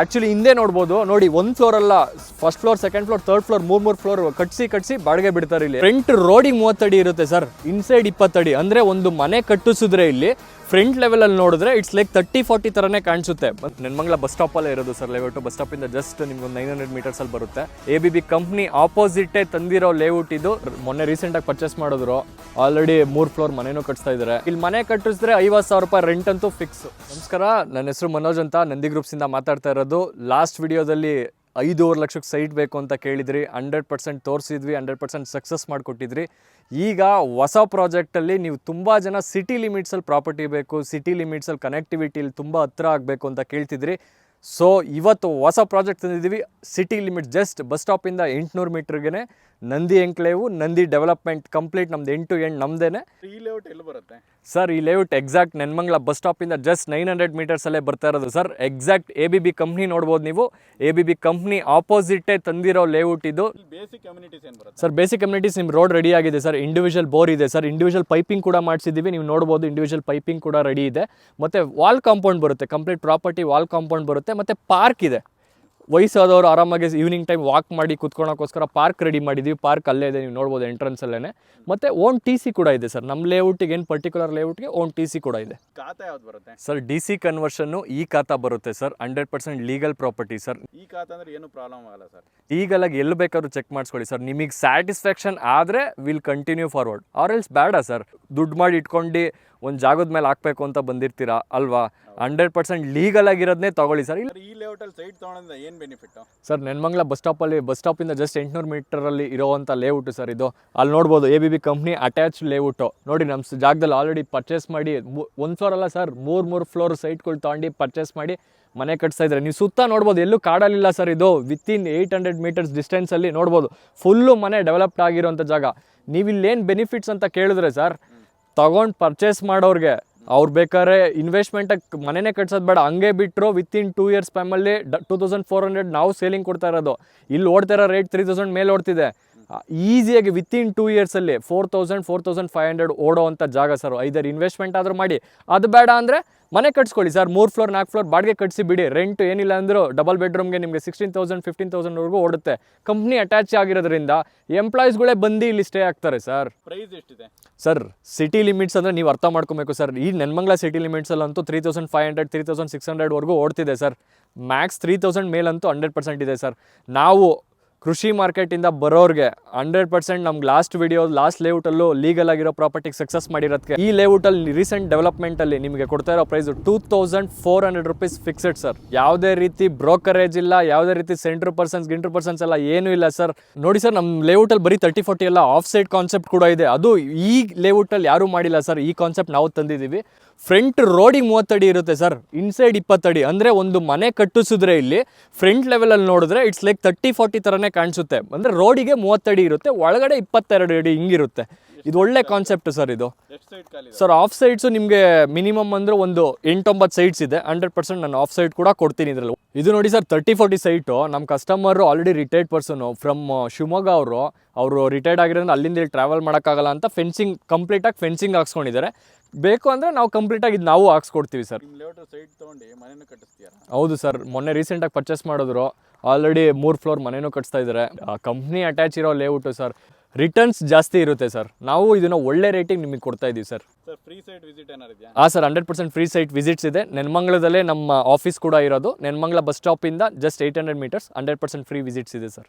Actually ಹಿಂದೆ ನೋಡ್ಬೋದು. ನೋಡಿ, ಒಂದ್ ಫ್ಲೋರ್ ಅಲ್ಲ first floor second floor third floor ಮೂರ್ ಮೂರ್ ಫ್ಲೋರ್ ಕಟ್ಸಿ ಕಟ್ಸಿ ಬಾಡಿಗೆ ಬಿಡ್ತಾರೆ ಇಲ್ಲಿ. ಫ್ರಂಟ್ ರೋಡಿಗೆ ಮೂವತ್ತಡಿ ಇರುತ್ತೆ ಸರ್ ಇನ್ಸೈಡ್ ಇಪ್ಪತ್ತಡಿ. ಅಂದ್ರೆ ಒಂದು ಮನೆ ಕಟ್ಟಿಸಿದ್ರೆ ಇಲ್ಲಿ ಫ್ರಂಟ್ ಲೆವೆಲಲ್ಲಿ ನೋಡಿದ್ರೆ ಇಟ್ಸ್ ಲೈಕ್ ತರ್ಟಿ ಫಾರ್ಟಿ ತರನೇ ಕಾಣಿಸುತ್ತೆ. ನೆನ್ಮಂಗ್ಲ ಬಸ್ ಸ್ಟಾಪ್ ಅಲ್ಲೇ ಇರೋದು ಸರ್ ಲೇಔಟ್ ಬಸ್ ಸ್ಟಾಪ್ ಇಂದ ಜಸ್ಟ್ ನಿಮ್ಗೆ ಒಂದು ನೈನ್ ಹಂಡ್ರೆಡ್ ಮೀಟರ್ಸ್ ಅಲ್ಲಿ ಬರುತ್ತೆ. A B B company opposite ತಂದಿರೋ layout ಇದು. ಮೊನ್ನೆ ರೀಸೆಂಟ್ ಆಗಿ ಪರ್ಚೇಸ್ ಮಾಡಿದ್ರು. ಆಲ್ರೆಡಿ ಮೂರ್ ಫ್ಲೋರ್ ಮನೆನೂ ಕಟ್ಸ್ತಾ ಇದ್ದಾರೆ ಇಲ್ಲಿ ಮನೆ ಕಟ್ಟಿಸಿದ್ರೆ ಐವತ್ತು ಸಾವಿರ ರೂಪಾಯಿ ರೆಂಟ್ ಅಂತೂ ಫಿಕ್ಸ್ ನಮಸ್ಕಾರ ನನ್ನ ಹೆಸರು ಮನೋಜ್ ಅಂತ ನಂದಿ ಗ್ರೂಪ್ಸ್ ಇಂದ ಮಾತಾಡ್ತಾ ಇರೋದು. ಲಾಸ್ಟ್ ವಿಡಿಯೋದಲ್ಲಿ ಐದೂವರೆ ಲಕ್ಷಕ್ಕೆ ಸೈಟ್ ಬೇಕು ಅಂತ ಕೇಳಿದ್ರಿ, ಹಂಡ್ರೆಡ್ ಪರ್ಸೆಂಟ್ ತೋರಿಸಿದ್ವಿ, ಹಂಡ್ರೆಡ್ ಪರ್ಸೆಂಟ್ ಸಕ್ಸಸ್ ಮಾಡಿಕೊಟ್ಟಿದ್ರಿ. ಈಗ ಹೊಸ ಪ್ರಾಜೆಕ್ಟಲ್ಲಿ ನೀವು ತುಂಬ ಜನ ಸಿಟಿ ಲಿಮಿಟ್ಸಲ್ಲಿ ಪ್ರಾಪರ್ಟಿ ಬೇಕು ಸಿಟಿ ಲಿಮಿಟ್ಸಲ್ಲಿ ಕನೆಕ್ಟಿವಿಟಿಲಿ ತುಂಬ ಹತ್ರ ಆಗಬೇಕು ಅಂತ ಕೇಳ್ತಿದ್ರಿ. ಸೊ ಇವತ್ತು ಹೊಸ ಪ್ರಾಜೆಕ್ಟ್ ತಂದಿದ್ದೀವಿ ಸಿಟಿ ಲಿಮಿಟ್ ಜಸ್ಟ್ ಬಸ್ ಸ್ಟಾಪಿಂದ ಎಂಟುನೂರು ಮೀಟ್ರಿಗೆ Nandi enclave Nandi development complete ನಮ್ದು ಎಂಟು ಎಂಡ್ ನಮ್ದೇನೆ. ಈ ಲೇಔಟ್ ಎಲ್ಲಿ ಬರುತ್ತೆ? ಸರ್ ಈ ಲೇಔಟ್ ಎಕ್ಸಾಕ್ಟ್ ನೆನ್ಮಂಗ್ಲ ಬಸ್ ಸ್ಟಾಪಿಂದ ಜಸ್ಟ್ ನೈನ್ ಹಂಡ್ರೆಡ್ ಮೀಟರ್ಸಲ್ಲೇ ಬರ್ತಾ ಇರೋದು. Sir exact A B B company ನೋಡ್ಬೋದು ನೀವು. ಎ ಬಿ ಬಿ ಕಂಪ್ನಿ ಆಪೋಸಿಟೇ ತಂದಿರೋ ಲೇಔಟ್ ಇದು. ಬೇಸಿಕ್ ಕಮ್ಯುನಿಟೀಸ್ ಏನು ಬರುತ್ತೆ? ಸರ್ ಬೇಸಿಕ್ ಕಮ್ಯುನಿಟೀಸ್ ನಿಮ್ಮ ರೋಡ್ ರೆಡಿ ಆಗಿದೆ ಸರ್. ಇಂಡಿವಿಜುವಲ್ ಬೋರ್ ಇದೆ. ಸರ್ ಇಂಡಿವಿಜುವಲ್ ಪೈಪಿಂಗ್ ಕೂಡ ಮಾಡಿಸಿದ್ದೀವಿ. ನೀವು ನೋಡ್ಬೋದು ಇಂಡಿವಿಜುವಲ್ ಪೈಪಿಂಗ್ ಕೂಡ ರೆಡಿ ಇದೆ. ಮತ್ತು ವಾಲ್ ಕಾಂಪೌಂಡ್ ಬರುತ್ತೆ. ಕಂಪ್ಲೀಟ್ ಪ್ರಾಪರ್ಟಿ ವಾಲ್ ಕಾಂಪೌಂಡ್ ಬರುತ್ತೆ. ಮತ್ತು ಪಾರ್ಕ್ ಇದೆ. ವಯಸ್ಸಾದವರು ಆರಾಮಾಗಿ ಈವ್ನಿಂಗ್ ಟೈಮ್ ವಾಕ್ ಮಾಡಿ ಕುತ್ಕೊಳ್ಳೋಕ್ಕೋಸ್ಕರ ಪಾರ್ಕ್ ರೆಡಿ ಮಾಡಿದ್ದೀವಿ ಪಾರ್ಕ್ ಅಲ್ಲೇ ಇದೆ ನೀವು ನೋಡ್ಬೋದು ಎಂಟ್ರೆನ್ಸಲ್ಲೇ ಮತ್ತು ಓನ್ ಟಿ ಸಿ ಕೂಡ ಇದೆ ಸರ್. ನಮ್ಮ ಲೇಔಟಿಗೆ ಏನು ಪರ್ಟಿಕ್ಯುಲರ್ ಲೇಔಟ್ಗೆ ಓನ್ ಟಿ ಸಿ ಕೂಡ ಇದೆ. ಖಾತಾ ಯಾವ್ದು ಬರುತ್ತೆ? ಸರ್ ಡಿ ಸಿ ಕನ್ವರ್ಷನ್ನು ಈ ಖಾತಾ ಬರುತ್ತೆ sir. Hundred percent legal property sir. ಈ ಖಾತಾ ಅಂದರೆ ಏನು ಪ್ರಾಬ್ಲಮ್ ಆಗಲ್ಲ ಸರ್? ಈಗಲಾಗಿ ಎಲ್ಲಿ ಬೇಕಾದ್ರೂ ಚೆಕ್ ಮಾಡಿಸ್ಕೊಳ್ಳಿ ಸರ್. ನಿಮಗೆ ಸ್ಯಾಟಿಸ್ಫ್ಯಾಕ್ಷನ್ ಆದರೆ will continue forward or else ಬೇಡ ಸರ್. ದುಡ್ಡು ಮಾಡಿ ಇಟ್ಕೊಂಡು ಒಂದು ಜಾಗದ ಮೇಲೆ ಹಾಕ್ಬೇಕು ಅಂತ ಬಂದಿರ್ತೀರಾ? ಅಲ್ವಾ? ಹಂಡ್ರೆಡ್ ಪರ್ಸೆಂಟ್ ಲೀಗಲ್ ಆಗಿರೋದನ್ನೇ ತಗೊಳ್ಳಿ ಸರ್. ಇಲ್ಲ ಈ ಲೇಔಟಲ್ಲಿ ಸೈಟ್ ತೊಗೊಂಡ್ರೆ ಏನು ಬೆನಿಫಿಟ್ ಸರ್ ನೆನ್ಮಂಗ್ಲ ಬಸ್ ಸ್ಟಾಪಲ್ಲಿ ಬಸ್ ಸ್ಟಾಪಿಂದ ಜಸ್ಟ್ ಎಂಟುನೂರು ಮೀಟರಲ್ಲಿ ಇರೋವಂಥ ಲೇಔಟು ಸರ್ ಇದು. ಅಲ್ಲಿ ನೋಡ್ಬೋದು A B B company attach layout ನೋಡಿ ನಮ್ಮ ಜಾಗದಲ್ಲಿ ಆಲ್ರೆಡಿ ಪರ್ಚೇಸ್ ಮಾಡಿ ಒಂದು ಫ್ಲೋರ್ ಅಲ್ಲ ಸರ್ ಮೂರು ಮೂರು ಫ್ಲೋರ್ ಸೈಟ್ಗಳು ತಗೊಂಡು ಪರ್ಚೇಸ್ ಮಾಡಿ ಮನೆ ಕಟ್ಸ್ತಾ ಇದ್ದಾರೆ. ನೀವು ಸುತ್ತ ನೋಡ್ಬೋದು ಎಲ್ಲೂ ಕಾಡಲಿಲ್ಲ ಸರ್ ಇದು. ವಿತಿನ್ ಏಯ್ಟ್ ಹಂಡ್ರೆಡ್ ಮೀಟರ್ಸ್ ಡಿಸ್ಟೆನ್ಸಲ್ಲಿ ನೋಡ್ಬೋದು. ಫುಲ್ಲು ಮನೆ ಡೆವಲಪ್ಡ್ ಆಗಿರೋಂಥ ಜಾಗ. ನೀವು ಇಲ್ಲೇನು ಬೆನಿಫಿಟ್ಸ್ ಅಂತ ಕೇಳಿದ್ರೆ ಸರ್ ತಗೊಂಡು ಪರ್ಚೇಸ್ ಮಾಡೋರಿಗೆ ಅವ್ರು ಬೇಕಾದ್ರೆ ಇನ್ವೆಸ್ಟ್ಮೆಂಟಾಗಿ ಮನೆನೇ ಕಟ್ಸೋದು ಬೇಡ. ಹಂಗೆ ಬಿಟ್ಟರು ವಿತಿನ್ ಟೂ ಇಯರ್ಸ್ ಟೈಮಲ್ಲಿ ಟೂ ತೌಸಂಡ್ ಫೋರ್ ಹಂಡ್ರೆಡ್ ನಾವು ಸೇಲಿಂಗ್ ಕೊಡ್ತಾ ಇರೋದು. ಇಲ್ಲಿ ಓಡ್ತಾ ಇರೋ ರೇಟ್ ತ್ರೀ ತೌಸಂಡ್ ಮೇಲೆ ಓಡ್ತಿದೆ. ಈಸಿಯಾಗಿ within two ಇಯರ್ಸಲ್ಲಿ four thousand four thousand five hundred ಓಡೋವಂಥ ಜಾಗ ಸರ್ ಐದರ್ ಇನ್ವೆಸ್ಟ್ಮೆಂಟ್ ಆದರೂ ಮಾಡಿ. ಅದು ಬೇಡ ಅಂದರೆ ಮನೆ ಕಟ್ಸ್ಕೊಳ್ಳಿ ಸರ್ ಮೂರು ಫ್ಲೋರ್ ನಾಲ್ಕು ಫ್ಲೋರ್ ಬಾಡಿಗೆ ಕಟ್ಸಿ ಬಿಡಿ. ರೆಂಟ್ ಏನಿಲ್ಲ ಅಂದರೂ ಡಬಲ್ ಬೆಡ್ರೂಮ್ಗೆ ನಿಮಗೆ ಸಿಕ್ಸ್ಟೀನ್ ತೌಸಂಡ್ ಫಿಫ್ಟೀನ್ ತೌಸಂಡ್ವರೆಗೂ ಓಡುತ್ತೆ. ಕಂಪ್ನಿ ಅಟ್ಯಾಚ್ ಆಗಿರೋದ್ರಿಂದ ಎಂಪ್ಲಾಯೀಸ್ಗಳೇ ಬಂದು ಇಲ್ಲಿ ಸ್ಟೇ ಆಗ್ತಾರೆ ಸರ್ ಪ್ರೈಸ್ ಎಷ್ಟಿದೆ? ಸರ್ ಸಿಟಿ ಲಿಮಿಟ್ಸ್ ಅಂದರೆ ನೀವು ಅರ್ಥ ಮಾಡ್ಕೊಬೇಕು ಸರ್ ಈ Nelamangala city ಲಿಮಿಟ್ಸಲ್ಲಂತೂ three thousand five hundred three thousand six ಹಂಡ್ರೆಡ್ವರೆಗೂ ಓಡ್ತಿದೆ ಸರ್ ಮ್ಯಾಕ್ಸ್ ತ್ರೀ ತೌಸಂಡ್ ಮೇಲಂತೂ ಹಂಡ್ರೆಡ್ ಪರ್ಸೆಂಟ್ ಇದೆ ಸರ್ ನಾವು ಕೃಷಿ ಮಾರ್ಕೆಟಿಂದ ಬರೋರಿಗೆ ಹಂಡ್ರೆಡ್ ಪರ್ಸೆಂಟ್ ನಮ್ಗೆ ಲಾಸ್ಟ್ ವಿಡಿಯೋ ಲಾಸ್ಟ್ ಲೇಔಟಲ್ಲೂ ಲೀಗಲ್ ಆಗಿರೋ ಪ್ರಾಪರ್ಟಿಗೆ ಸಕ್ಸಸ್ ಮಾಡಿರೋದಕ್ಕೆ ಈ ಲೇಔಟಲ್ಲಿ ರೀಸೆಂಟ್ ಡೆವಲಪ್ಮೆಂಟಲ್ಲಿ ನಿಮಗೆ ಕೊಡ್ತಾ ಇರೋ price two thousand four hundred rupees fixed sir ಯಾವುದೇ ರೀತಿ ಬ್ರೋಕರೇಜ್ ಇಲ್ಲ, ಯಾವುದೇ ರೀತಿ ಸೆಂಟ್ರ್ ಪರ್ಸನ್ಸ್ ಗಿಂಟ್ರ್ ಪರ್ಸನ್ಸ್ ಎಲ್ಲ ಏನೂ ಇಲ್ಲ ಸರ್ ನೋಡಿ ಸರ್ ನಮ್ಮ ಲೇಔಟಲ್ಲಿ ಬರೀ ತರ್ಟಿ ಫೋರ್ಟಿ ಎಲ್ಲ ಆಫ್ ಸೈಡ್ ಕಾನ್ಸೆಪ್ಟ್ ಕೂಡ ಇದೆ. ಅದು ಈ ಲೇಔಟಲ್ಲಿ ಯಾರೂ ಮಾಡಿಲ್ಲ ಸರ್ ಈ ಕಾನ್ಸೆಪ್ಟ್ ನಾವು ತಂದಿದ್ದೀವಿ. ಫ್ರಂಟ್ ರೋಡಿಗೆ ಮೂವತ್ತಡಿ ಇರುತ್ತೆ ಸರ್ ಇನ್ಸೈಡ್ ಇಪ್ಪತ್ತಡಿ. ಅಂದರೆ ಒಂದು ಮನೆ ಕಟ್ಟಿಸಿದ್ರೆ ಇಲ್ಲಿ ಫ್ರಂಟ್ ಲೆವೆಲಲ್ಲಿ ನೋಡಿದ್ರೆ ಇಟ್ಸ್ ಲೈಕ್ ತರ್ಟಿ ಫೋರ್ಟಿ ಥರನೇ ಕಾಣಿಸುತ್ತೆ. ಅಂದರೆ ರೋಡಿಗೆ ಮೂವತ್ತಡಿ ಇರುತ್ತೆ ಒಳಗಡೆ ಇಪ್ಪತ್ತೆರಡು ಅಡಿ ಹಿಂಗಿರುತ್ತೆ. ಇದು ಒಳ್ಳೆ ಕಾನ್ಸೆಪ್ಟ್ ಸರ್ ಇದು. ಸರ್ ಆಫ್ ಸೈಡ್ಸು ನಿಮಗೆ ಮಿನಿಮಮ್ ಅಂದ್ರೆ ಒಂದು ಎಂಟೊಂಬತ್ತು ಸೈಟ್ಸ್ ಇದೆ ಹಂಡ್ರೆಡ್ ಪರ್ಸೆಂಟ್ ನಾನು ಆಫ್ ಸೈಡ್ ಕೂಡ ಕೊಡ್ತೀನಿ ಇದರಲ್ಲಿ. ಇದು ನೋಡಿ ಸರ್ ತರ್ಟಿ ಫೋರ್ಟಿ ಸೈಟು ನಮ್ಮ customer already retired person from Shivamogga ಅವರು. ಅವರು ರಿಟೈರ್ಡ್ ಆಗಿರೋದ್ರಿಂದ ಅಲ್ಲಿಂದ ಇಲ್ಲಿ ಟ್ರಾವೆಲ್ ಮಾಡೋಕ್ಕಾಗಲ್ಲ ಅಂತ ಫೆನ್ಸಿಂಗ್ ಕಂಪ್ಲೀಟಾಗಿ ಫೆನ್ಸಿಂಗ್ ಹಾಕ್ಸ್ಕೊಂಡಿದ್ದಾರೆ. ಬೇಕು ಅಂದರೆ ನಾವು ಕಂಪ್ಲೀಟಾಗಿ ಇದು ನಾವು ಹಾಕ್ಸ್ಕೊಡ್ತೀವಿ ಸರ್ ಹೌದು ಸರ್ ಮೊನ್ನೆ ರೀಸೆಂಟಾಗಿ ಪರ್ಚೇಸ್ ಮಾಡಿದ್ರು. ಆಲ್ರೆಡಿ ಮೂರು ಫ್ಲೋರ್ ಮನೆಯೂ ಕಟ್ಸ್ತಾ ಇದ್ದಾರೆ. ಕಂಪ್ನಿ ಅಟ್ಯಾಚ್ ಇರೋ ಲೇಔಟು ಸರ್ ರಿಟರ್ನ್ಸ್ ಜಾಸ್ತಿ ಇರುತ್ತೆ ಸರ್ ನಾವು ಇದನ್ನ ಒಳ್ಳೆ ರೇಟಿಂಗ್ ನಿಮಗೆ ಕೊಡ್ತಾ ಇದೀವಿ sir sir free site visit ಏನಾರು ಇದೆಯಾ? ಹಾಂ sir hundred percent free site visits ಇದೆ. ನೆನ್ಮಂಗ್ಲದಲ್ಲೇ ನಮ್ಮ ಆಫೀಸ್ ಕೂಡ ಇರೋದು. Nelamangala bus ಸ್ಟಾಪಿಂದ just eight hundred metres hundred percent free visits ಇದೆ ಸರ್